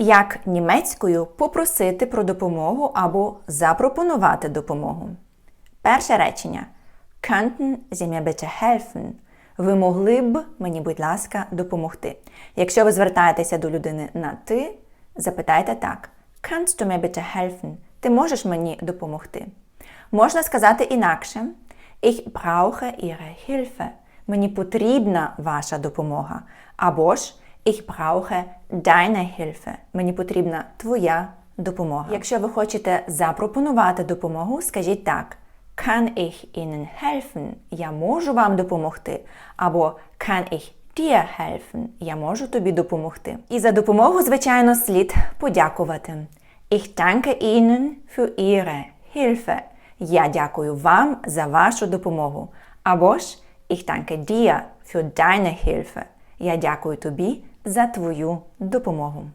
Як німецькою попросити про допомогу або запропонувати допомогу. Перше речення. Könnten Sie mir bitte helfen? Ви могли б мені, будь ласка, допомогти. Якщо ви звертаєтеся до людини на ти, запитайте так: Kannst du mir bitte helfen? Ти можеш мені допомогти. Можна сказати інакше: Ich brauche Ihre Hilfe. Мені потрібна ваша допомога. Або ж Ich brauche deine Hilfe. Мені потрібна твоя допомога. Якщо ви хочете запропонувати допомогу, скажіть так: Kann ich Ihnen helfen? Я можу вам допомогти. Або Kann ich dir helfen? Я можу тобі допомогти. І за допомогу, звичайно, слід подякувати. Ich danke Ihnen für Ihre Hilfe. Я дякую вам за вашу допомогу. Або ж Ich danke dir für deine Hilfe. Я дякую тобі за твою допомогу.